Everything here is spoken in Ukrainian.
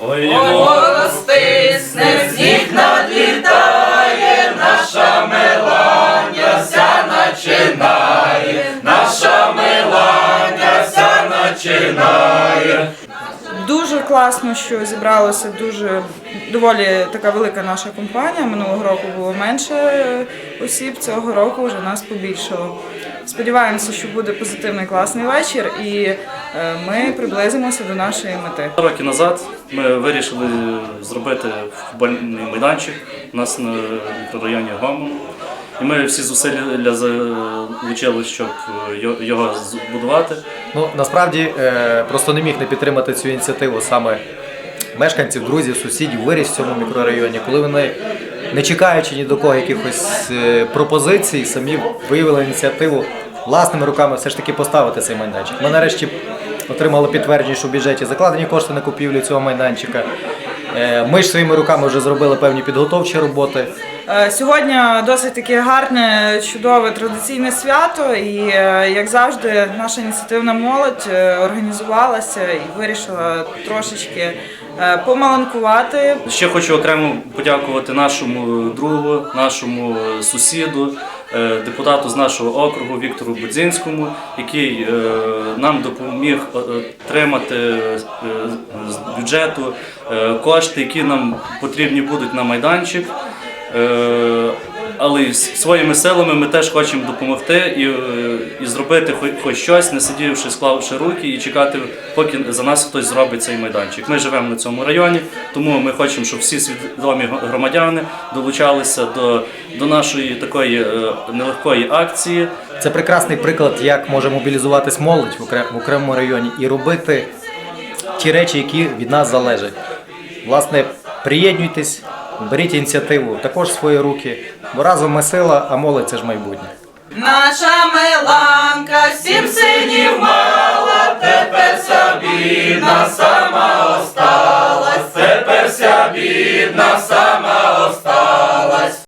Ой, Воно стисне, сніг надлітає, наша меланя вся начинає, наша меланя вся начинає. Класно, що зібралося дуже доволі така велика наша компанія. Минулого року було менше осіб, цього року вже нас побільшало. Сподіваємося, що буде позитивний класний вечір, і е, ми приблизимося до нашої мети. Роки назад ми вирішили зробити футбольний майданчик у нас на мікрорайоні Гомон. І ми всі зусилля залучили, щоб його збудувати. Ну насправді е, просто не міг не підтримати цю ініціативу саме мешканців, друзів, сусідів, виріс в цьому мікрорайоні, коли вони, не чекаючи ні до кого якихось е, пропозицій, самі виявили ініціативу власними руками все ж таки поставити цей майданчик. Ми нарешті отримали підтвердження, що в бюджеті закладені кошти на купівлю цього майданчика. Е, Ми ж своїми руками вже зробили певні підготовчі роботи. Е, Сьогодні досить таке гарне, чудове традиційне свято, і е, як завжди, наша ініціативна молодь е, організувалася і вирішила трошечки помаленкувати, Ще хочу окремо подякувати нашому другу, нашому сусіду, депутату з нашого округу Віктору Будзинському, який нам допоміг отримати з бюджету кошти, які нам потрібні будуть на майданчик. Е, Але своїми силами ми теж хочемо допомогти і, е, і зробити хоч, щось, не сидівши, склавши руки і чекати, поки за нас хтось зробить цей майданчик. Ми живемо на цьому районі, тому ми хочемо, щоб всі свідомі громадяни долучалися до, до нашої такої е, нелегкої акції. Це прекрасний приклад, як може мобілізуватись молодь в окре- в окремому районі і робити ті речі, які від нас залежать. Власне, приєднуйтесь, беріть ініціативу також в свої руки, бо разом ми сила, а молодь це ж майбутнє. Наша меланка всім синів мала, тепер вся бідна сама осталась, тепер вся бідна сама